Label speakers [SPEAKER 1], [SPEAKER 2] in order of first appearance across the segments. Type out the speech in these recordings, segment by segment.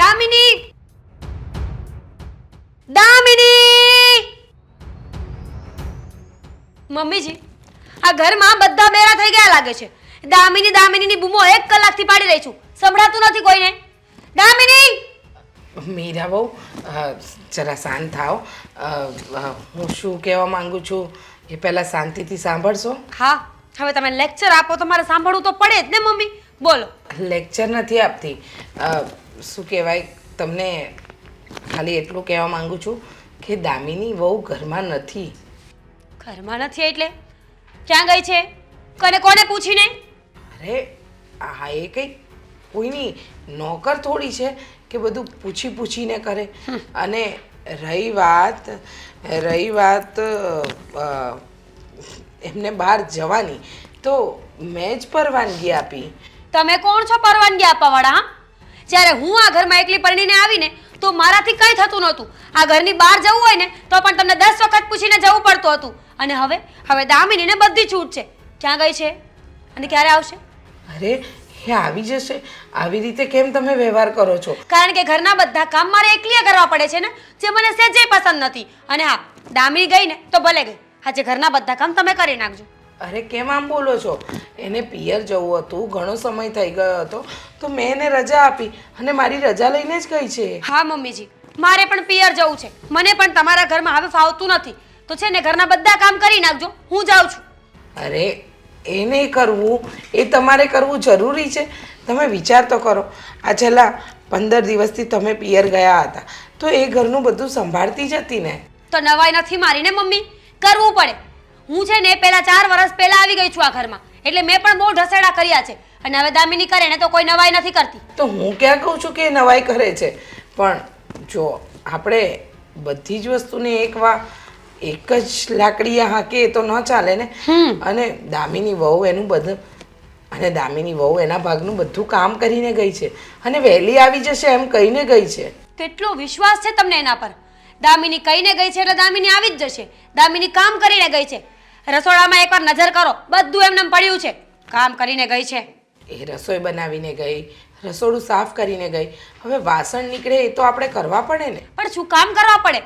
[SPEAKER 1] દામિની દામિની મમ્મીજી આ ઘરમાં બધા બેરા થઈ ગયા લાગે છે. દામિની દામિનીની બૂમો એક કલાકથી પાડી રહી છું. સંભળાતું નથી કોઈને. દામિની!
[SPEAKER 2] મીરા બહુ જરા શાંત થાવ હું શું કહેવા માંગુ છું એ પહેલાં શાંતિથી સાંભળશો.
[SPEAKER 1] હા હવે તમે લેક્ચર આપો તો મારે સાંભળવું તો પડે જ ને મમ્મી? બોલો.
[SPEAKER 2] લેક્ચર નથી આપતી. શું કહેવાય તમને ખાલી એટલું કહેવા માંગુ છું કે દામિની વહુ ઘરમાં નથી.
[SPEAKER 1] ઘરમાં નથી એટલે? ક્યાં ગઈ છે? કને કોને પૂછીને?
[SPEAKER 2] અરે આ એ કંઈ કોઈની નોકર થોડી છે કે બધું પૂછી પૂછીને કરે. અને રહી વાત રહી વાત એમને બહાર જવાની. તો મેં જ પરવાનગી આપી.
[SPEAKER 1] તમે કોણ છો પરવાનગી આપવાવાળા હા? જ્યારે હું આ ઘરમાં એકલી પરણીને આવીને તો મારાથી કંઈ થતું નહોતું. આ ઘરની બહાર જવું હોય ને તો પણ તમને દસ વખત પૂછીને જવું પડતું હતું. અને હવે હવે દામિનીને બધી છૂટ છે. ક્યાં ગઈ છે? અને ક્યારે આવશે?
[SPEAKER 2] અરે એ આવી જશે. આવી રીતે કેમ તમે વ્યવહાર કરો છો?
[SPEAKER 1] કારણ કે ઘરના બધા કામ મારે એકલીએ કરવા પડે છે ને જે મને સહેજે પસંદ નથી. અને હા દામિની ગઈ ને તો ભલે ગઈ. આજે ઘરના બધા કામ તમે કરી નાખજો.
[SPEAKER 2] અરે કેમ આમ બોલો છો? એને પિયર જવું હતું ઘણો સમય થઈ ગયો હતો તો મેં એને રજા આપી અને મારી રજા લઈને જ ગઈ છે.
[SPEAKER 1] હા મમ્મીજી. મારે પણ પિયર જવું છે. મને પણ તમારા ઘરમાં હવે ફાવતું નથી. તો છે ને ઘરના બધા કામ કરી નાખજો. હું જાઉં છું.
[SPEAKER 2] અરે એને કરવું એ તમારે કરવું જરૂરી છે. તમે વિચાર તો કરો. આ છેલ્લા પંદર દિવસથી તમે પિયર ગયા હતા. તો એ ઘરનું બધું સંભાળતી જ હતી ને.
[SPEAKER 1] તો નવાઈ નથી મારીને મમ્મી? કરવું પડે. હું છે ને પેલા ચાર વર્ષ પહેલા આવી ગઈ છું આ ઘરમાં. એટલે મેં પણ બહુ ઢસેડા કર્યા છે. અને હવે દામિની કરે ને તો કોઈ નવાઈ નથી કરતી.
[SPEAKER 2] તો હું ક્યાં કહું છું કે નવાઈ કરે છે? પણ જો આપણે બધી જ વસ્તુને એક વા એક જ લાકડી હાંકે એ તો ન ચાલે ને? અને દામિની વહુ એનું બધું અને દામિની વહુ એના ભાગનું બધું કામ કરીને ગઈ છે. અને વહેલી આવી જશે એમ કહીને ગઈ છે.
[SPEAKER 1] કેટલો વિશ્વાસ છે તમને એના પર? દામિની કહીને ગઈ છે એટલે દામિની આવી જ જશે. દામિની કામ કરીને ગઈ છે. રસોડામાં એકવાર નજર કરો. બધું એમને પડ્યું છે. કામ કરીને ગઈ છે.
[SPEAKER 2] એ રસોઈ બનાવીને ગઈ રસોડું સાફ કરીને ગઈ. હવે વાસણ નીકળે એ તો આપણે કરવા પડે ને.
[SPEAKER 1] પણ શું કામ કરવા પડે?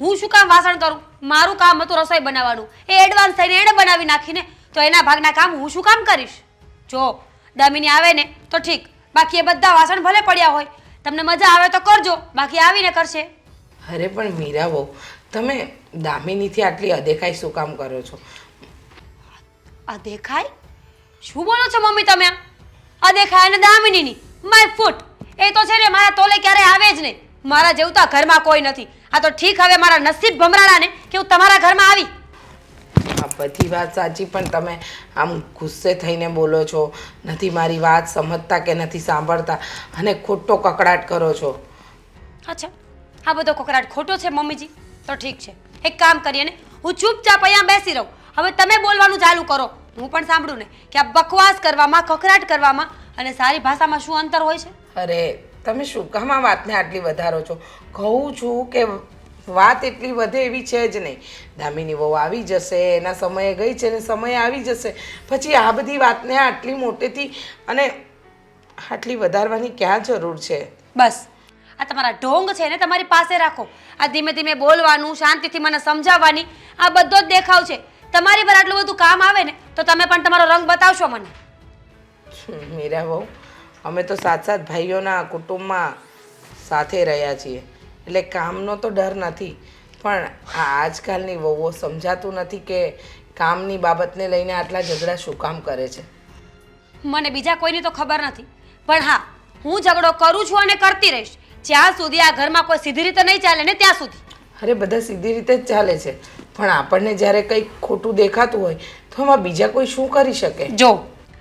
[SPEAKER 1] હું શું કામ વાસણ કરું? મારું કામ હતું રસોઈ બનાવવાનું. એ એડવાન્સ થઈને એણે બનાવી નાખીને તો એના ભાગના કામ હું શું કામ કરીશ? જો દામિની આવે ને તો ઠીક. બાકી એ બધા વાસણ ભલે પડ્યા હોય. તમને મજા આવે તો કરજો. બાકી આવીને કરશે.
[SPEAKER 2] અરે પણ મીરા બહુ તમે દામિનીથી આટલી અદેખાઈ શું કામ કરો છો?
[SPEAKER 1] અદેખાઈ? શું બોલો છો મમ્મી તમે? અદેખાઈ અને દામિનીની? My foot. એ તો છે ને મારા તોલે ક્યારે આવે જ નહીં. મારા જેવું તો ઘરમાં કોઈ નથી. આ તો ઠીક હવે મારા નસીબ ભમરાડા ને કે હું તમારા ઘરમાં આવી.
[SPEAKER 2] આ બધી વાત સાચી પણ તમે આમ ગુસ્સે થઈને બોલો છો. નથી મારી વાત સમજતા કે નથી સાંભળતા? અને ખોટો કકડાટ કરો છો.
[SPEAKER 1] અચ્છા. આ બધો કકડાટ ખોટો છે મમ્મીજી. તો ઠીક છે. એક કામ કરીએ ને હું ચૂપચાપ અહીંયા બેસી રહું. હવે તમે બોલવાનું ચાલુ કરો. હું પણ સાંભળું ને કે આ બકવાસ કરવામાં કકરાટ કરવામાં અને સારી ભાષામાં શું અંતર હોય છે?
[SPEAKER 2] અરે તમે શું કામ આ વાતને આટલી વધારો છો? કહું છું કે વાત એટલી વધે એવી છે જ નહીં. દામિની વહુ આવી જશે એના સમયે ગઈ છે ને સમયે આવી જશે. પછી આ બધી વાતને આટલી મોટેથી અને આટલી વધારવાની ક્યાં જરૂર છે?
[SPEAKER 1] બસ. આ તમારા ઢોંગ છે ને તમારી પાસે રાખો. આ ધીમે ધીમે બોલવાનું શાંતિથી મને સમજાવવાની આ બધો જ દેખાવ છે. તમારી પર આટલું બધું કામ આવે ને તો તમે પણ તમારો રંગ બતાવશો મને.
[SPEAKER 2] મીરા બહુ. અમે તો સાત સાત ભાઈઓના કુટુંબમાં સાથે રહ્યા છીએ. એટલે કામનો તો ડર નથી. પણ આ આજકાલની વહુઓ સમજાતું નથી કે કામની બાબતને લઈને આટલા ઝઘડા શું કામ કરે છે.
[SPEAKER 1] મને બીજા કોઈની તો ખબર નથી. પણ હા હું ઝઘડો કરું છું અને કરતી રહીશ. જ્યાં સુધી આ ઘરમાં કોઈ સીધી રીતે નહીં ચાલે ને ત્યાં સુધી.
[SPEAKER 2] અરે બધા સીધી રીતે જ ચાલે છે. પણ આપણને જ્યારે કંઈક ખોટું દેખાતું હોય તો એમાં બીજા કોઈ શું કરી શકે?
[SPEAKER 1] જો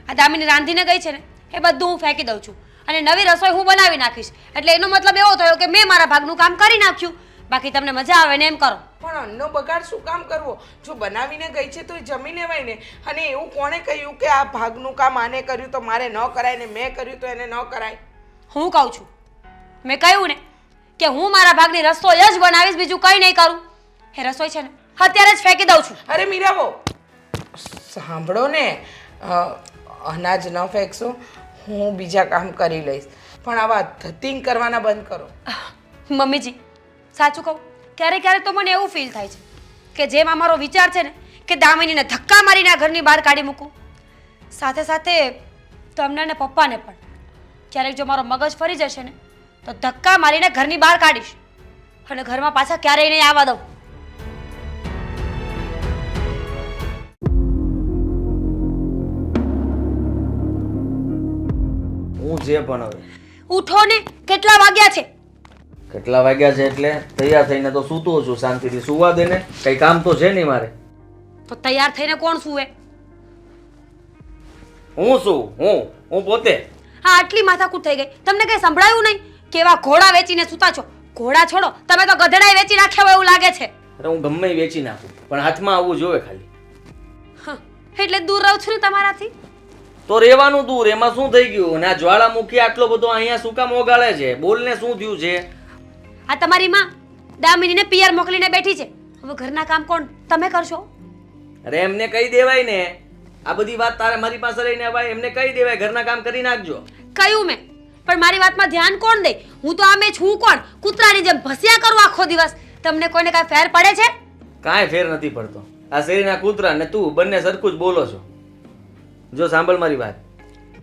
[SPEAKER 1] આ દામિની રાંધીને ગઈ છે ને એ બધું હું ફેંકી દઉં છું. અને નવી રસોઈ હું બનાવી નાખીશ. એટલે એનો મતલબ એવો થયો કે મેં મારા ભાગનું કામ કરી નાખ્યું. બાકી તમને મજા આવે ને એમ કરો.
[SPEAKER 2] પણ અન્નનો બગાડ શું કામ કરવો? જો બનાવીને ગઈ છે તો એ જમી લેવાય ને. અને એવું કોણે કહ્યું કે આ ભાગનું કામ આને કર્યું તો મારે ન કરાય ને મેં કર્યું તો એને ન કરાય?
[SPEAKER 1] હું કહું છું મેં કહ્યું ને કે હું મારા ભાગની રસોઈ જ બનાવીશ બીજું કંઈ નહીં કરું. એ રસોઈ છે ને અત્યારે જ ફેંકી દઉં છું.
[SPEAKER 2] અરે મીરાબો સાંભળો ને અ, અનાજ ન ફેંકશો હું બીજા કામ કરી લઈશ. પણ આવા ધતિંગ કરવાના બંધ કરો.
[SPEAKER 1] મમ્મીજી સાચું કહું ક્યારેક ક્યારેક તો મને એવું ફીલ થાય છે કે જેમ અમારો વિચાર છે ને કે દામિનીને ધક્કા મારીને આ ઘરની બહાર કાઢી મૂકું. સાથે સાથે તમને ને પપ્પાને પણ. ક્યારેક જો મારો મગજ ફરી જશે ને તો ધક્કા મારીને ઘરની બહાર કાઢીશ. અને ઘરમાં પાછા ક્યારેય નહીં આવવા દઉં.
[SPEAKER 3] હું જે પણ હવે
[SPEAKER 1] ઉઠો ને કેટલા વાગ્યા છે?
[SPEAKER 3] કેટલા વાગ્યા છે એટલે તૈયાર થઈને તો સૂતો છું શાંતિથી સુવા દે ને. કઈ કામ તો છે નહીં મારે.
[SPEAKER 1] તો તૈયાર થઈને કોણ સુવે?
[SPEAKER 3] હું શું હું હું પોતે.
[SPEAKER 1] હા આટલી માથાકૂટ થઈ ગઈ. તમને કઈ સંભળાયું નહીં? કેવા ઘોડા વેચીને સૂતા છો? ઘોડા છોડો. તમે તો ગધેડાય વેચી નાખ્યા હોય એવું લાગે છે.
[SPEAKER 3] અરે હું ગમે એ વેચી નાખું પણ હાથમાં આવવું જોવે ખાલી.
[SPEAKER 1] હં, એટલે દૂર રહું છું ને તમારાથી?
[SPEAKER 3] તો રહેવાનું દૂર એમાં શું થઈ ગયું? આ જ્વાળામુખી આટલો બધો અહીંયા શું કામ ઓગાળે છે? બોલને શું થયું છે?
[SPEAKER 1] આ તમારી માં દામિનીને પિયર મોકલીને બેઠી છે. હવે ઘરના કામ કોણ? તમે કરશો?
[SPEAKER 3] અરે એમને કહી દેવાય ને. આ બધી વાત તારે મારી પાસે રહીને ભાઈ એમને કહી દેવાય ઘરના કામ કરી નાખજો.
[SPEAKER 1] કયું મેં? પણ મારી વાતમાં ધ્યાન કોણ દે? હું તો આમે છું કોણ? કૂતરાની જેમ ભસ્યા કરું આખો દિવસ. તમને કોઈને કાંઈ ફેર પડે છે?
[SPEAKER 3] કાંઈ ફેર નથી પડતો. આ શેરીના કૂતરા ને તું બંને સરખું જ બોલો છો. જો સાંભળ મારી વાત.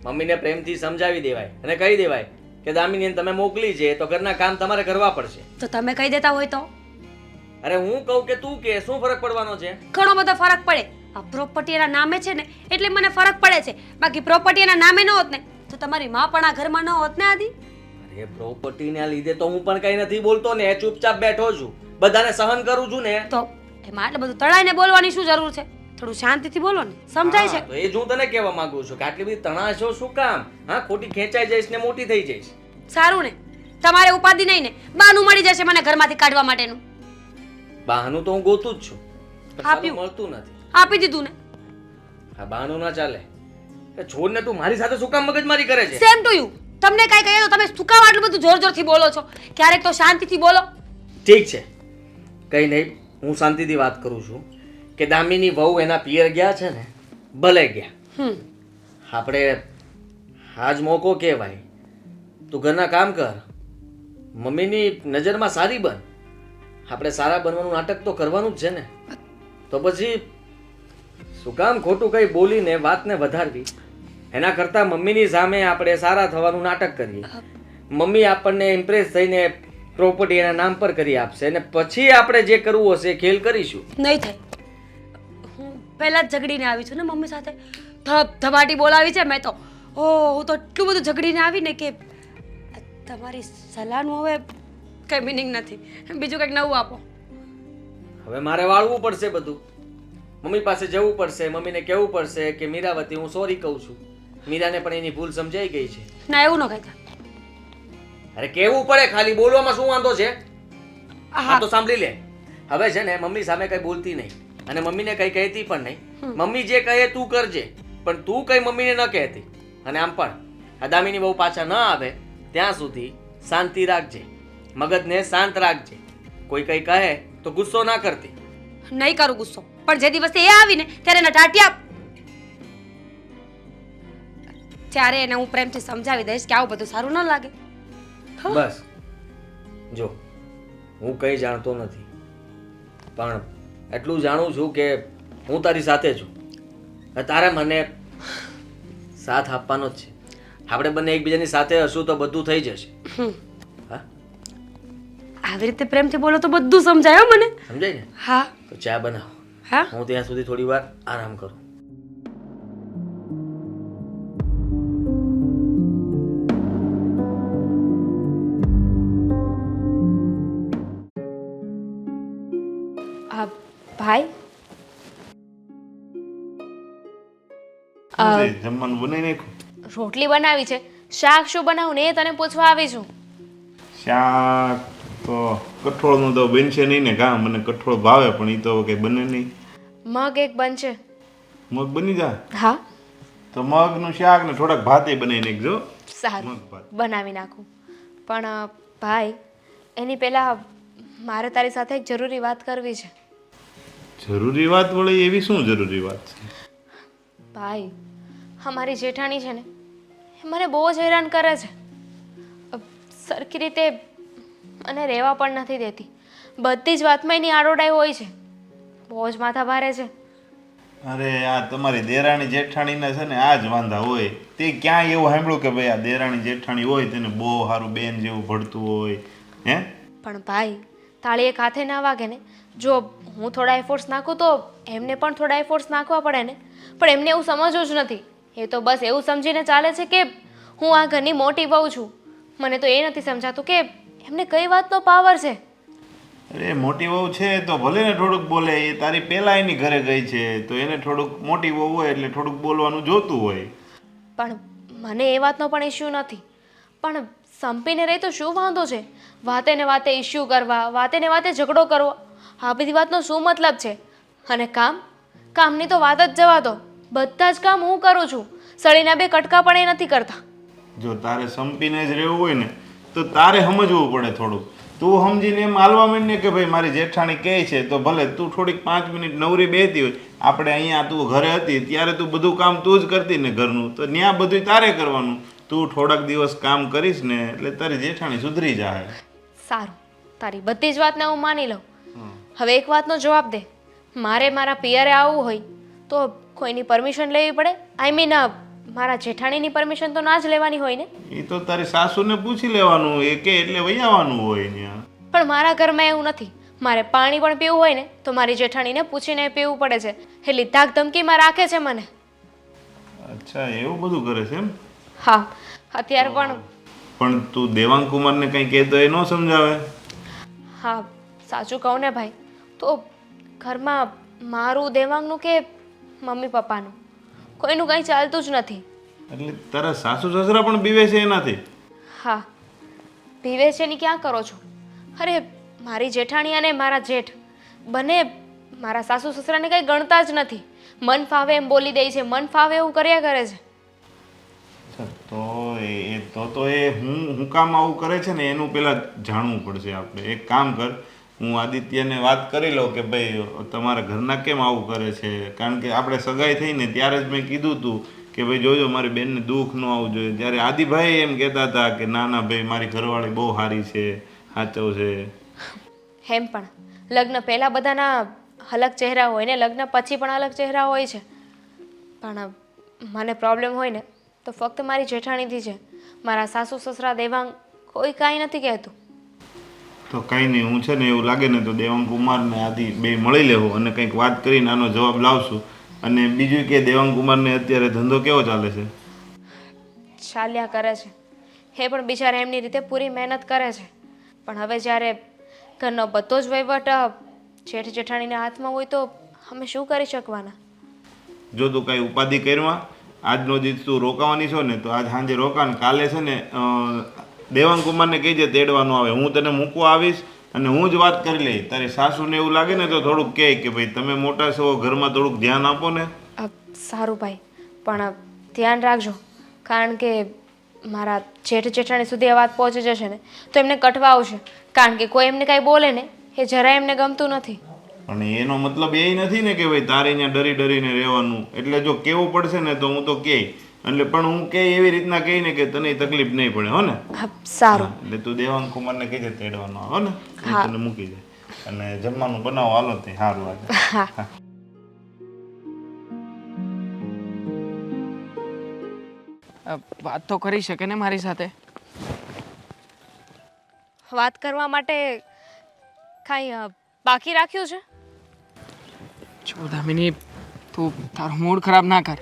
[SPEAKER 3] મમ્મીને પ્રેમથી સમજાવી દેવાય અને કહી દેવાય કે દામિનીને તમે મોકલી છે તો ઘરના કામ તમારે કરવા પડશે.
[SPEAKER 1] તો તમે કહી દેતા હોય તો?
[SPEAKER 3] અરે હું કહું કે તું કે શું ફરક પડવાનો છે?
[SPEAKER 1] ઘણો બધો ફરક પડે. આ પ્રોપર્ટી એના નામે છે ને એટલે મને ફરક પડે છે. બાકી પ્રોપર્ટી એના નામે ન હોત ને તો તમારી માં પણ આ ઘરમાં ન હોત ને આદિ?
[SPEAKER 3] અરે પ્રોપર્ટીના લીધે તો હું પણ કઈ નથી બોલતો ને ચૂપચાપ બેઠો છું. બધાને સહન કરું છું ને.
[SPEAKER 1] તો એમાં આટલું બધું તળાઈને બોલવાની શું જરૂર છે? થોડું શાંતિથી બોલો ને સમજાય છે?
[SPEAKER 3] તો એ જ હું તને કહેવા માંગુ છું કે આટલી બધી તણાશો શું કામ? હા ખોટી ખેંચાઈ જઈશ ને મોટી થઈ જઈશ.
[SPEAKER 1] સારું ને તમારે ઉપાધિ નહીં ને બાનું મળી જશે મને ઘરમાંથી કાઢવા માટેનું.
[SPEAKER 3] બહાનું તો હું ગોતું જ છું પણ સાલું
[SPEAKER 1] આપ્યું.
[SPEAKER 3] મળતું નથી.
[SPEAKER 1] આપી દીધું ને.
[SPEAKER 3] આ બહાનું ના ચાલે. છોડને તું મારી સાથે શું કામ મગજમારી કરે છે?
[SPEAKER 1] સેમ ટુ યુ તમને કાંઈ કહીએ તો તમે શું કામ આટલું બધું જોર જોરથી બોલો છો? ક્યારેક તો શાંતિથી બોલો.
[SPEAKER 3] ઠીક છે. કઈ નહીં હું શાંતિથી વાત કરું છું કે દામિની વહુ એના પિયર ગયા છે ને ભલે ગયા. આપણે આજ મોકો કહેવાય. તું ઘરના કામ કર. મમ્મીની નજરમાં સારી બન. આપણે સારા બનવાનું નાટક તો કરવાનું જ છે ને. તો પછી શું કામ ખોટું કંઈ બોલીને વાતને વધારવી? એના કરતાં મમ્મીની સામે આપણે સારા થવાનું નાટક કરીએ. મમ્મી આપણને ઇમ્પ્રેસ થઈને પ્રોપર્ટી એના નામ પર કરી આપશે અને પછી આપણે જે કરવું હશે ખેલ કરીશું.
[SPEAKER 1] નહીં થાય. હું પહેલા જ ઝઘડીને આવી છું ને મમ્મી સાથે. ધબ ધબાટી બોલાવી છે મેં તો. ઓ હું તો એટલું બધું ઝઘડીને આવી ને કે તમારી સલાહનું હવે કંઈ મિનિંગ નથી. બીજું કંઈક નવું આપો.
[SPEAKER 3] હવે મારે વાળવું પડશે બધું. મમ્મી પાસે જવું પડશે. મમ્મીને કહેવું પડશે કે મીરાવતી હું સોરી કહું છું. મીરાને પણ એની ભૂલ સમજાઈ ગઈ છે.
[SPEAKER 1] ના એવું ન કહેતા.
[SPEAKER 3] અરે કેવું પડે ખાલી? બોલવામાં શું વાંધો છે?
[SPEAKER 1] હા.
[SPEAKER 3] તો સાંભળી લે. હવે છે ને મમ્મી સામે કઈ બોલતી નહીં. અને મમ્મીને કઈ કહેતી પણ નહીં. મમ્મી જે કહે તું કરજે. પણ તું કઈ મમ્મીને ન કહેતી. અને આમ પણ આ દામિની બહુ પાછા ન આવે ત્યાં સુધી શાંતિ રાખજે. મગજને શાંત રાખજે. કોઈ કઈ કહે તો ગુસ્સો ના કરતી.
[SPEAKER 1] નહીં કરું ગુસ્સો. પણ જે દિવસે એ આવીને ત્યારે એના ટાટિયા ત્યારે એને હું પ્રેમથી સમજાવી દઈશ કે આવું બધું સારું ન લાગે.
[SPEAKER 3] બસ. જો હું કંઈ જાણતો નથી. પણ એટલું જાણું છું કે હું તારી સાથે છું. તારે મને સાથ આપવાનો જ છે. આપણે બંને એકબીજાની સાથે હશું તો બધું થઈ જશે. હા?
[SPEAKER 1] આવી રીતે પ્રેમથી બોલો તો બધું સમજાય મને.
[SPEAKER 3] સમજાય ને?
[SPEAKER 1] હા.
[SPEAKER 3] તો ચા બનાવો.
[SPEAKER 1] હા?
[SPEAKER 3] હું ત્યાં સુધી થોડી વાર આરામ કરું.
[SPEAKER 4] ભાઈ?
[SPEAKER 5] જમવાનું બનાવી નાખ્યું?
[SPEAKER 4] રોટલી બનાવી છે. શાક શું બનાવું ને એ તને પૂછવા આવી છું.
[SPEAKER 5] શાક તો કઠોળનું તો બનશે નહીં ને કા મને કઠોળ ભાવે પણ એ તો કંઈ બને નહીં.
[SPEAKER 4] મગ એક બનશે.
[SPEAKER 5] મગ બની જા.
[SPEAKER 4] હા.
[SPEAKER 5] તો મગનું શાક ને થોડાક ભાતે બનાવી નાખજો
[SPEAKER 4] સારું. બનાવી નાખું. પણ ભાઈ એની પહેલાં મારે તારી સાથે એક જરૂરી વાત કરવી છે.
[SPEAKER 5] જરૂરી વાત વળે એવી શું જરૂરી વાત છે?
[SPEAKER 4] ભાઈ અમારી જેઠાણી છે ને એ મને બહુ જ હેરાન કરે છે. સરખી રીતે મને રહેવા પણ નથી દેતી. બધી જ વાતમાં એની આડોડાઈ હોય છે. બહુ જ માથા ભારે છે.
[SPEAKER 5] અરે આ તમારી દેરાણી જેઠાણીના છે ને આ જ વાંધા હોય. તે ક્યાંય એવું સાંભળ્યું કે ભાઈ આ દેરાણી જેઠાણી હોય તેને બહુ સારું બેન જેવું ભળતું હોય હે?
[SPEAKER 4] પણ ભાઈ તાળી એક હાથે ના વાગે ને. જો હું થોડા એફોર્ટ્સ નાખું તો એમને પણ થોડા એફોર્ટ્સ નાખવા પડે ને. પણ એમને એવું સમજવું જ નથી. એ તો બસ એવું સમજીને ચાલે છે કે હું આ ઘરની મોટી બહુ છું. મને તો એ નથી સમજાતું કે એમને કઈ વાતનો પાવર છે?
[SPEAKER 5] અરે મોટી વહુ છે તો ભલે ને થોડુંક બોલે એ તારી પહેલા એની ઘરે ગઈ છે તો એને થોડુંક મોટી વહુ હોય એટલે થોડુંક બોલવાનું જોતું હોય.
[SPEAKER 4] પણ મને એ વાતનો પણ ઇશ્યુ નથી. પણ સંપીને રહી તો શું વાંધો છે? વાતે ને વાતે ઇશ્યુ કરવા, વાતે ને વાતે ઝઘડો કરવો, આ બધી વાતનો શું મતલબ છે? અને કામ? કામની તો વાત જ જવા દો. બધા જ કામ હું કરું છું. સળીના બે કટકા પણ એ નથી કરતા.
[SPEAKER 5] જો તારે સંપીને જ રહેવું હોય ને, તો તારે સમજવું પડે થોડુંક. તું સમજીને એમ હાલવા માંડને કે ભાઈ, મારી જેઠાણી કહે છે, તો ભલે તું થોડીક પાંચ મિનિટ નવરી બેહતી હોય. આપણે અહીંયા તું ઘરે હતી, ત્યારે તું બધું કામ તું જ કરતી ને ઘરનું. તો ત્યાં બધું તારે કરવાનું. તું થોડાક દિવસ કામ કરીશ ને, એટલે તારી જેઠાણી સુધરી જાય.
[SPEAKER 4] સારું. તારી બધી જ વાતને હું માની લઉં. હવે એક વાતનો જવાબ દે. મારે મારા પિયરે આવવું હોય તો કોઈની પરમિશન લેવી પડે? આઈ મીન મારા જેઠાણીની પરમિશન તો ના જ લેવાની હોય ને?
[SPEAKER 5] એ તો તારી સાસુને પૂછી લેવાનું એ કે એટલે વહી આવવાનું હોય ને
[SPEAKER 4] પણ મારા ઘરમાં એવું નથી. મારે પાણી પણ પીવું હોય ને તો મારી જેઠાણીને પૂછીને પીવું પડે છે. એટલી ધાક ધમકીમાં રાખે છે મને.
[SPEAKER 5] અચ્છા એવું બધું કરે છે એમ?
[SPEAKER 4] હા. અત્યારે પણ
[SPEAKER 5] પણ તું દેવાંગ કુમારને કંઈ કહેતો એ ન સમજાવે.
[SPEAKER 4] હા સાચું કહું ને ભાઈ. તો ઘરમાં મારું દેવાંગનું કે મમ્મી પપ્પાનું? કોઈનું કંઈ ચાલતું જ નથી.
[SPEAKER 5] એટલે તારા સાસુ સસરા પણ બીવે છે એનાથી?
[SPEAKER 4] હા બીવે છે ની ક્યાં કરો છો? અરે મારી જેઠાણી અને મારા જેઠ બંને મારા સાસુ સસરાને કંઈ ગણતા જ નથી. મન ફાવે એમ બોલી દે છે મન ફાવે એવું કર્યા કરે છે.
[SPEAKER 5] તો એ તો તો એ હું હું કામ આવું કરે છે ને એનું પહેલાં જાણવું પડશે આપણે. એક કામ કર, હું આદિત્યને વાત કરી લઉં કે ભાઈ, તમારા ઘરના કેમ આવું કરે છે? કારણ કે આપણે સગાઈ થઈને ત્યારે જ મેં કીધું હતું કે ભાઈ, જોજો, મારી બેનને દુઃખ ન આવવું જોઈએ. ત્યારે આદિભાઈ એમ કહેતા હતા કે, ના ના, ભાઈ, મારી ઘરવાળી બહુ સારી છે સાચવ છે.
[SPEAKER 4] હેમ પણ, લગ્ન પહેલાં બધાના અલગ ચહેરા હોય ને, લગ્ન પછી પણ અલગ ચહેરા હોય છે. પણ, મને પ્રોબ્લેમ હોય ને તો ફક્ત મારી જેઠાણીથી છે મારા સાસુ સસરા દેવાંગ કોઈ કાંઈ નથી કહેતું.
[SPEAKER 5] તો કંઈ નહીં હું છે ને એવું લાગે ને તો દેવાંગ કુમારને આદિ બે મળી લેવું અને કંઈક વાત કરીને આનો જવાબ લાવશું. અને બીજું કે દેવાંગ કુમારને અત્યારે ધંધો કેવો ચાલે છે?
[SPEAKER 4] ચાલ્યા કરે છે. હે પણ બિચારા એમની રીતે પૂરી મહેનત કરે છે. પણ હવે જ્યારે ઘરનો બધો જ વહીવટ જેઠ જેઠાણીના હાથમાં હોય તો અમે શું કરી શકવાના?
[SPEAKER 5] જો તું કાંઈ ઉપાધિ કરવા આજનો દિવસ તું રોકાવાની છો ને, તો આજ સાંજે રોકાણ કાલે છે ને દેવાંગ કુમારને કહેજે તેડવાનું આવે. હું તને મૂકવા આવીશ અને હું જ વાત કરી લઈ તારી સાસુને એવું લાગે ને, તો થોડુંક કહે કે ભાઈ, તમે મોટા છો, ઘરમાં થોડુંક ધ્યાન આપો ને.
[SPEAKER 4] સારું ભાઈ. પણ ધ્યાન રાખજો. કારણ કે મારા જેઠ જેઠાણી સુધી આ વાત પહોંચી જશે ને, તો એમને કટવા આવશે કારણ કે કોઈ એમને કાંઈ બોલે ને, એ જરાય એમને ગમતું નથી.
[SPEAKER 5] પણ એનો મતલબ એ નથી ને કે ભાઈ તારે અહીંયા ડરી ડરીને રહેવાનું. એટલે જો કેવું પડશે ને તો હું તો કહે એટલે પણ હું કે એવી રીતના કહી ને કે તને તકલીફ નહીં પડે હો ને?
[SPEAKER 4] સારું.
[SPEAKER 5] એટલે તું દેવાંગ કુમારને કહેજે તેડવાનો હો ને? તને મૂકી દે. અને જમવાનું બનાવો હાલો તે સારું આજે
[SPEAKER 6] વાત તો કરી શકે ને મારી સાથે?
[SPEAKER 4] વાત કરવા માટે કાંઈ બાકી રાખ્યું છે?
[SPEAKER 6] જો મિનિટ તું તારો મૂડ ખરાબ ના કર.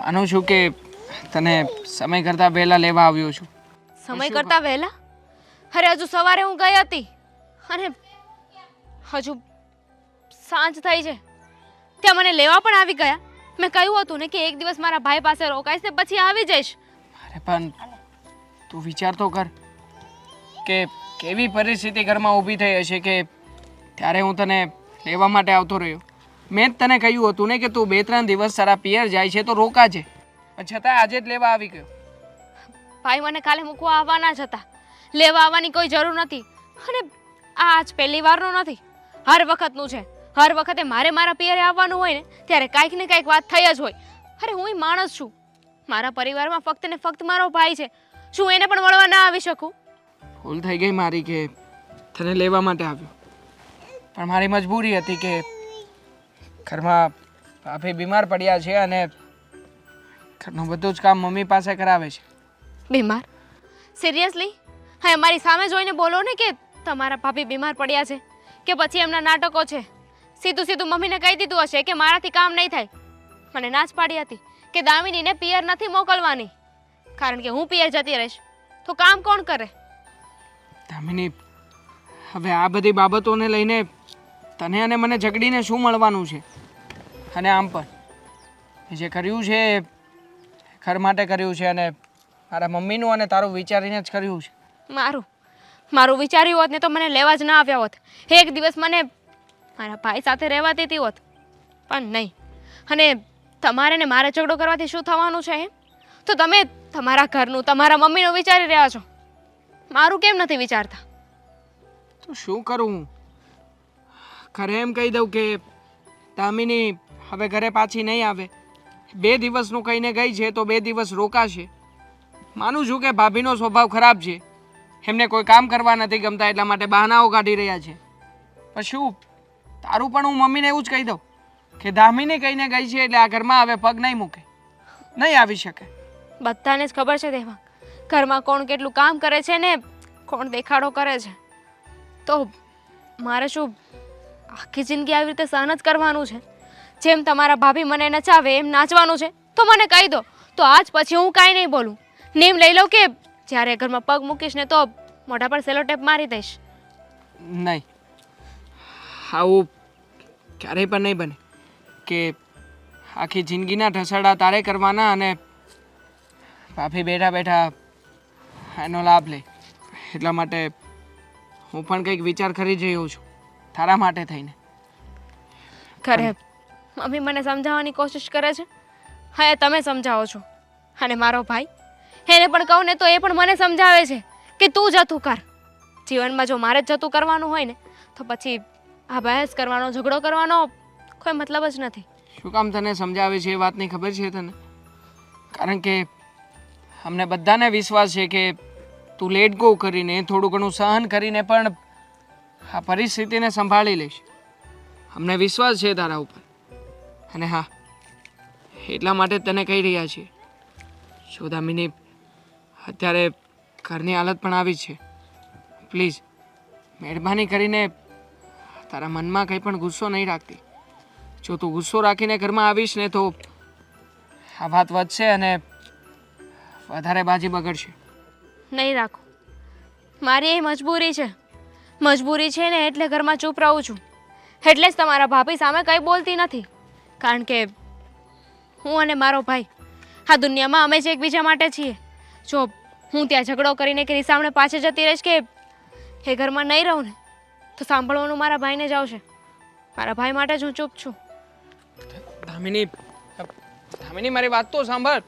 [SPEAKER 6] માનું છું કે તને સમય કરતાં વહેલા લેવા આવ્યો છું.
[SPEAKER 4] સમય કરતાં વહેલા? અરે હજુ સવારે હું ગઈ હતી. અને હજુ સાંજ થઈ છે. ત્યાં મને લેવા પણ આવી ગયા. મેં કહ્યું હતું ને કે એક દિવસ મારા ભાઈ પાસે રોકાઈશ ને પછી આવી જઈશ.
[SPEAKER 6] અરે પણ તું વિચાર તો કર કે કેવી પરિસ્થિતિ ઘરમાં ઊભી થઈ હશે કે ત્યારે હું તને લેવા માટે આવતો રહ્યો. મેં જ તને કહ્યું હતું ને કે તું બે ત્રણ દિવસ તારા પિયર જાય છે તો રોકાજે. પણ છતાં આજે જ લેવા આવી ગયો.
[SPEAKER 4] ભાઈ મને કાલે મૂકવા આવવાના જ હતા. લેવા આવવાની કોઈ જરૂર નથી. અને આ આજ પહેલી વારનું નથી. હર વખતનું છે. હર વખતે મારે મારા પિયરે આવવાનું હોય ને ત્યારે કાંઈક ને કાંઈક વાત થઈ જ હોય. અરે હું માણસ છું. મારા પરિવારમાં ફક્ત ને ફક્ત મારો ભાઈ છે. શું એને પણ મળવા ના આવી શકું?
[SPEAKER 6] ભૂલ થઈ ગઈ મારી કે તને લેવા માટે આવ્યો. પણ મારી મજબૂરી હતી કે ઘરમાં ભાભી બીમાર પડ્યા છે અને ઘરનું બધું જ કામ મમ્મી પાસે કરાવે છે.
[SPEAKER 4] બીમાર? સિરિયસલી હા મારી સામે જોઈને બોલો ને કે તમારા ભાભી બીમાર પડ્યા છે કે પછી એમના નાટકો છે. સીધું સીધું મમ્મીને કહી દીધું હશે કે મારાથી કામ નહીં થાય. મને ના જ પાડી હતી કે દામિનીને પિયર નથી મોકલવાની. કારણ કે હું પિયર જતી રહીશ. તો કામ કોણ કરે?
[SPEAKER 6] દામિની હવે આ બધી બાબતોને લઈને તને અને મને ઝઘડીને શું મળવાનું છે? અને આમ પણ. જે કર્યું છે ખર ઘર માટે કર્યું છે અને મારા મમ્મીનું અને તારું વિચારીને જ કર્યું છે.
[SPEAKER 4] મારું. મારું વિચાર્યું હોત ને તો મને લેવા જ ના આવ્યા હોત. એક દિવસ મને મારા ભાઈ સાથે રહેવા દેતી હોત. પણ નહીં. અને તમારે ને મારે ઝઘડો કરવાથી શું થવાનું છે તો તમે તમારા ઘરનું તમારા મમ્મીનું વિચારી રહ્યા છો. મારું કેમ નથી વિચારતા?
[SPEAKER 6] તો શું કરું ઘરે એમ કહી દઉં કે દામિની હવે ઘરે પાછી નહીં આવે. બે દિવસનું કહીને ગઈ છે તો બે દિવસ રોકાશે. માનું છું કે ભાભીનો સ્વભાવ ખરાબ છે. એમને કોઈ કામ કરવા નથી ગમતા એટલા માટે બહાનાઓ કાઢી રહ્યા છે. પણ શું? તારું પણ હું મમ્મીને એવું જ કહી દઉં કે દામિની કહીને ગઈ છે એટલે આ ઘરમાં હવે પગ નહીં મૂકે. નહીં આવી શકે.
[SPEAKER 4] બધાને જ ખબર છે તેમાં ઘરમાં કોણ કેટલું કામ કરે છે ને કોણ દેખાડો કરે છે. તો મારે શું આખી જિંદગી આવી રીતે સહન જ કરવાનું છે. જેમ તમારા ભાભી મને નચાવે, એમ નાચવાનું છે. તો મને કહી દો. તો આજ પછી હું કાંઈ નહીં બોલું. નેમ લઈ લઉં કે જ્યારે ઘરમાં પગ મૂકીશ ને તો મોઢા પર સેલો ટેપ મારી દઈશ.
[SPEAKER 6] નહીં. આવું ક્યારેય પણ નહીં બને કે આખી જિંદગીના ઢસડા તારે કરવાના અને ભાભી બેઠા બેઠા એનો લાભ લે. એટલા માટે હું પણ કંઈક વિચાર કરી રહ્યો છું. તારા માટે થઈને.
[SPEAKER 4] ખરે. મમ્મી મને સમજાવવાની કોશિશ કરે છે? હા તમે સમજાવો છો. અને મારો ભાઈ? એને પણ કહું ને તો એ પણ મને સમજાવે છે કે તું જતું કર. જીવનમાં જો મારે જ જતું કરવાનું હોય ને તો પછી આ બહેસ કરવાનો ઝઘડો કરવાનો કોઈ મતલબ જ નથી.
[SPEAKER 6] શું કામ તને સમજાવે છે એ વાતની ખબર છે તને? કારણ કે અમને બધાને વિશ્વાસ છે કે તું લેટ ગો કરીને થોડું ઘણું સહન કરીને પણ આ પરિસ્થિતિને સંભાળી લઈશ. અમને વિશ્વાસ છે તારા ઉપર. અને હા, એટલા માટે તને કહી રહ્યા છીએ. જો દામિની અત્યારે ઘરની હાલત પણ આવી છે. પ્લીઝ, મહેરબાની કરીને તારા મનમાં કંઈ પણ ગુસ્સો નહીં રાખતી. જો તું ગુસ્સો રાખીને ઘરમાં આવીશ ને તો આ વાત વધશે અને વધારે બાજી બગડશે.
[SPEAKER 4] નહીં રાખો. મારી એ મજબૂરી છે. મજબૂરી છે ને એટલે ઘરમાં ચૂપ રહું છું. એટલે જ તમારા ભાભી સામે કંઈ બોલતી નથી. કારણ કે હું અને મારો ભાઈ આ દુનિયામાં અમે જ એકબીજા માટે છીએ. જો હું ત્યાં ઝઘડો કરીને કે રીસામણે પાછળ જતી રહીશ કે એ ઘરમાં નહીં રહું ને, તો સાંભળવાનું મારા ભાઈને જ આવશે. મારા ભાઈ માટે જ હું ચૂપ છું.
[SPEAKER 6] દામિની દામિની મારી વાત તો સાંભળ.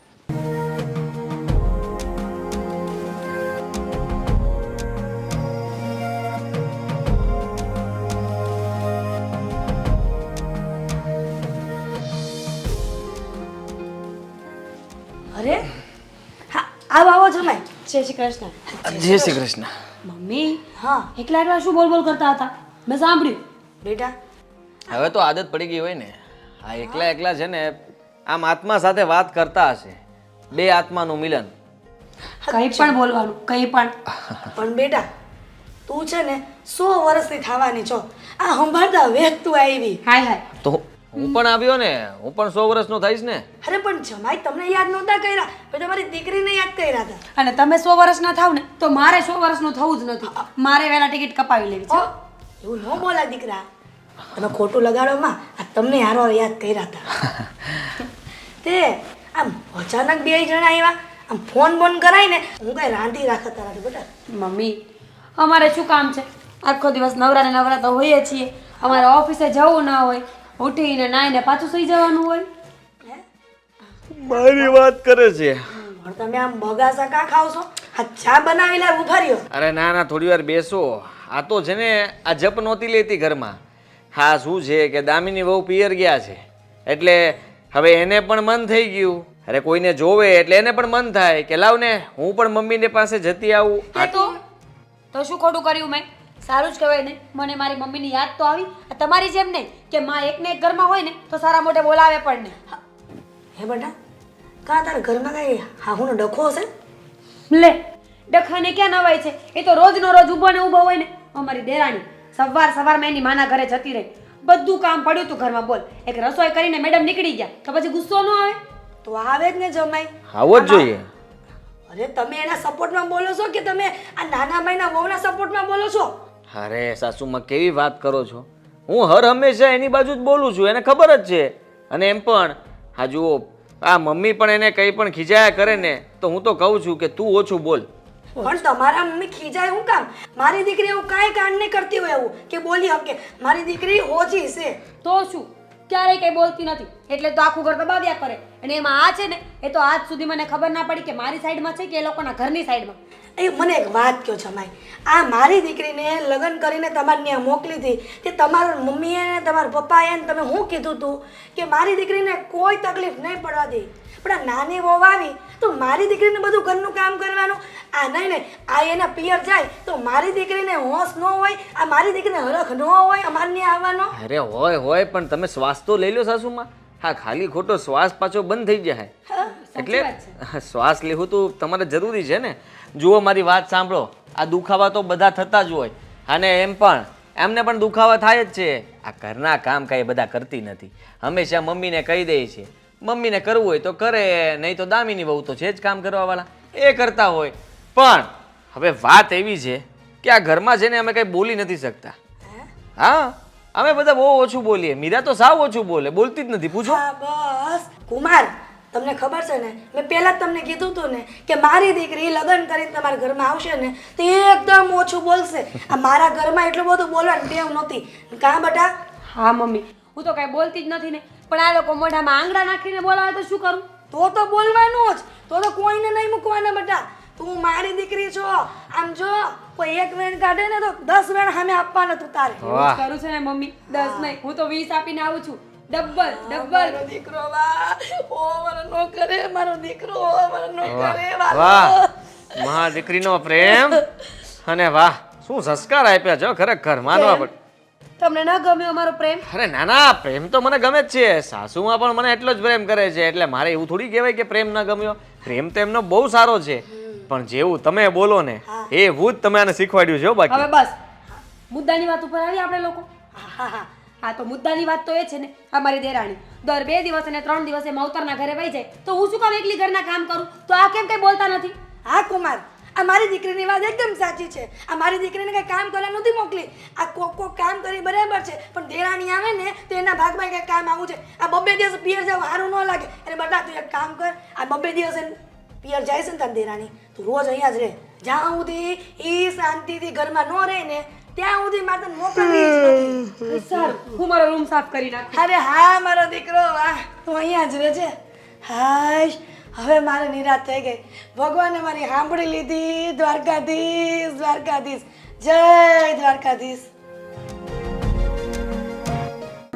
[SPEAKER 1] આવો આવો જમાય જય શ્રી કૃષ્ણ.
[SPEAKER 3] જય શ્રી કૃષ્ણ.
[SPEAKER 1] મમ્મી હા. એકલા એકલા શું બોલ બોલ કરતા હતા? મેં સાંભળ્યું. બેટા.
[SPEAKER 3] હવે તો આદત પડી ગઈ હોય ને. આ એકલા એકલા છે ને આમ આત્મા સાથે વાત કરતા હશે. બે આત્માનું મિલન.
[SPEAKER 1] કંઈ પણ બોલવાનું કંઈ પણ.
[SPEAKER 7] પણ બેટા તું છે ને સો વર્ષની થવાની છો. આ સંભાળતા વેચ તું આવી.
[SPEAKER 1] હાય હાય.
[SPEAKER 3] તો હું પણ આવ્યો ને હું પણ સો વર્ષનો થઈશ ને.
[SPEAKER 7] અરે પણ જમાઈ તમને યાદ નહોતા કર્યા. પછી તમારી દીકરીને યાદ કર્યા હતા.
[SPEAKER 1] અને તમે સો વર્ષના થાવ ને તો મારે સો વર્ષનું થવું જ નથી. મારે વહેલા ટિકિટ કપાવી લેવી છે.
[SPEAKER 7] એવું ન બોલા દીકરા. તમે ખોટું લગાડો માં આ તમને હારો યાદ કર્યા હતા. તે આમ અચાનક બે જણા આવ્યા. આમ ફોન બોન કરાય ને હું કઈ રાંધી રાખતા નથી બેટા.
[SPEAKER 1] મમ્મી અમારે શું કામ છે? આખો દિવસ નવરા ને નવરા તો હોઈએ છીએ. અમારે ઓફિસે જવું ના હોય. ઉઠીને નાઈને પાછું સુઈ જવાનું હોય.
[SPEAKER 3] મારી વાત કરે છે.
[SPEAKER 7] તમે આમ બગાસા કા ખાવ છો? અચ્છા બનાવી લે ઊભા
[SPEAKER 3] અરે ના ના થોડી વાર બેસો. આ તો છે ને આ જપ નહોતી લેતી ઘરમાં. હા શું છે કે દામિની બહુ પિયર ગયા છે. એટલે હવે એને પણ મન થઈ ગયું. અરે કોઈને જોવે એટલે એને પણ મન થાય કે લાવ ને હું પણ મમ્મીને પાસે જતી આવું.
[SPEAKER 1] તો? તો શું ખોટું કર્યું મેં? સારું જ કહેવાય ને. મને મારી મમ્મીની યાદ તો આવી. આ તમારી જેમ નહીં કે માં એકને એક ઘરમાં હોય ને તો સારા મોટે બોલાવે પણ ને
[SPEAKER 7] હે. બેટા કાં તારા ઘરમાં કઈ હાહુનો ડખો હશે?
[SPEAKER 1] લે ડખાને ક્યાં નવાય છે? એ તો રોજનો રોજ ઊભો ને ઊભો હોય ને. અમારી દેરાણી સવાર સવારમાં એની માના ઘરે જતી રહી. બધું કામ પડ્યું તું ઘરમાં બોલ. એક રસોઈ કરીને મેડમ નીકળી ગયા તો પછી ગુસ્સો ન આવે?
[SPEAKER 7] તો આવે જ ને જમાઈ.
[SPEAKER 3] આવો જ જોઈએ.
[SPEAKER 7] અરે તમે એના સપોર્ટમાં બોલો છો કે તમે આ નાના માઈના વહુના સપોર્ટમાં બોલો છો?
[SPEAKER 3] અરે સાસુમાં કેવી વાત કરો છો? હું હર હંમેશા એની બાજુ જ બોલું છું એને ખબર જ છે. અને એમ પણ હા જુઓ આ મમ્મી પણ એને કંઈ પણ ખીજાયા કરે ને તો હું તો કહું છું કે તું ઓછું બોલ.
[SPEAKER 7] પણ તમારા મમ્મી ખીજાય હું કામ? મારી દીકરી એવું કાંઈ કાંડ નહીં કરતી હોય એવું કે બોલી હકે મારી દીકરી ઓછી છે.
[SPEAKER 1] તો શું? ક્યારેય કંઈ બોલતી નથી. એટલે તો આખું ઘર દબાવ્યા કરે. અને એમાં આ છે ને એ તો આજ સુધી મને ખબર ના પડી કે મારી સાઈડમાં છે કે એ લોકોના ઘરની સાઈડમાં.
[SPEAKER 7] એ મને એક વાત કહો જમાઈ આ મારી દીકરીને લગ્ન કરીને તમારે ત્યાં મોકલી હતી તે તમારા મમ્મીએ ને તમારા પપ્પાએ ને તમે શું કીધું હતું કે મારી દીકરીને કોઈ તકલીફ નહીં પડવા દે પણ આ નાની વહુ આવી તો મારી દીકરીને બધું ઘરનું કામ કરવાનું? આ નહીં નહીં આ એના પિયર જાય તો મારી દીકરીને હોશ ન હોય આ મારી દીકરીને હરખ ન હોય અમારે ત્યાં આવવાનો?
[SPEAKER 3] અરે હોય હોય પણ તમે શ્વાસ તો લઈ લો સાસુમાં. હા ખાલી ખોટો શ્વાસ પાછો બંધ થઈ જાય. એટલે શ્વાસ લેવું તો તમારે જરૂરી છે ને. જુઓ મારી વાત સાંભળો. આ દુખાવા તો બધા થતા જ હોય. અને એમ પણ. એમને પણ દુખાવા થાય જ છે. આ ઘરના કામ કાંઈ બધા કરતી નથી. હંમેશા મમ્મીને કહી દે છે. મમ્મીને કરવું હોય તો કરે નહીં તો દામીની બહુ તો છે જ કામ કરવાવાળા. એ કરતા હોય. પણ હવે વાત એવી છે કે આ ઘરમાં છે ને અમે કંઈ બોલી નથી શકતા. હા? અમે બધા બહુ ઓછું બોલીએ. મીરા તો સાવ ઓછું બોલે. બોલતી જ નથી. પૂછો.
[SPEAKER 7] બસ. કુમાર તમને ખબર છે ને? મેં પહેલાં જ તમને કીધું હતું ને કે મારી દીકરી લગ્ન કરીને તમારા ઘરમાં આવશે ને તો એકદમ ઓછું બોલશે. આ મારા ઘરમાં એટલું બધું બોલવાનું ટેવ નહોતી. કાં બટા?
[SPEAKER 1] હા મમ્મી. હું તો કાંઈ બોલતી જ નથી ને. પણ આ લોકો મોઢામાં આંગળા નાખીને બોલાવે તો શું કરું?
[SPEAKER 7] તો તો બોલવાનું જ. તો તો કોઈને નહીં મૂકવાના બટા. તું મારી દીકરી છો. આમ જો કોઈ એક વેણ કાઢે ને તો દસ વેણ સામે આપવાના તું તારે.
[SPEAKER 1] કરું છે ને મમ્મી. દસ નહીં. હું તો વીસ આપીને આવું છું. ડબલ ડબલ
[SPEAKER 7] મારો દીકરો વાહ. ઓ મારો નો કરે મારો દીકરો ઓ મારો નો કરે
[SPEAKER 3] વાહ. મહા દીકરીનો પ્રેમ. અને વાહ શું સંસ્કાર આપ્યા છો? ખરેખર માનવા પડે
[SPEAKER 1] તમને ન ગમ્યો અમારો પ્રેમ?
[SPEAKER 3] અરે ના ના પ્રેમ તો મને ગમે જ છે. સાસુમાં પણ મને એટલો જ પ્રેમ કરે છે. એટલે મારે એવું થોડી કહેવાય કે પ્રેમ ન ગમ્યો. પ્રેમ તો એમનો બહુ સારો છે. પણ જેવું તમે બોલો ને એવું જ તમે આને શીખવાડ્યું છે હો બાકી.
[SPEAKER 1] હવે બસ. મુદ્દાની વાત ઉપર આવી આપણે લોકો.
[SPEAKER 7] હા હા.
[SPEAKER 1] હા, તો મુદ્દાની વાત તો એ છે ને, અમારી દેરાણી. દર બે દિવસ અને ત્રણ દિવસે માવતરના ઘરે વહી જાય, તો હું શું કામ એકલી ઘરના કામ કરું? તો આ કેમ કઈ બોલતા નથી?
[SPEAKER 7] હા, કુમાર, આ મારી દીકરીની વાત એકદમ સાચી છે. આ મારી દીકરીને કઈ કામ કરવા નથી મોકલી. આ કોક કોક કામ કરી બરાબર છે, પણ દેરાણી આવે ને, તો એના ભાગમાં કઈ કામ આવું છે. આ બબ્બે દિવસ પિયર જાવ સારું ન લાગે. એટલે બધા તું એક કામ કર, આ બબ્બે દિવસ પિયર જાય છે ને તારી દેરાણી, તું રોજ અહીંયા જ રહે. જ્યાં સુધી એ શાંતિથી ઘરમાં ન રહે ને ત્યાં સુધી મારે તને મોકલવી જ નથી.
[SPEAKER 1] સારું. હું મારો રૂમ સાફ કરી નાખું.
[SPEAKER 7] અરે હા મારો દીકરો. વાહ તું અહીંયા જ રહે છે હાશ. હવે મારે નિરાશ થઈ ગઈ. ભગવાને મારી સાંભળી લીધી દ્વારકાધીશ દ્વારકાધીશ. જય દ્વારકાધીશ.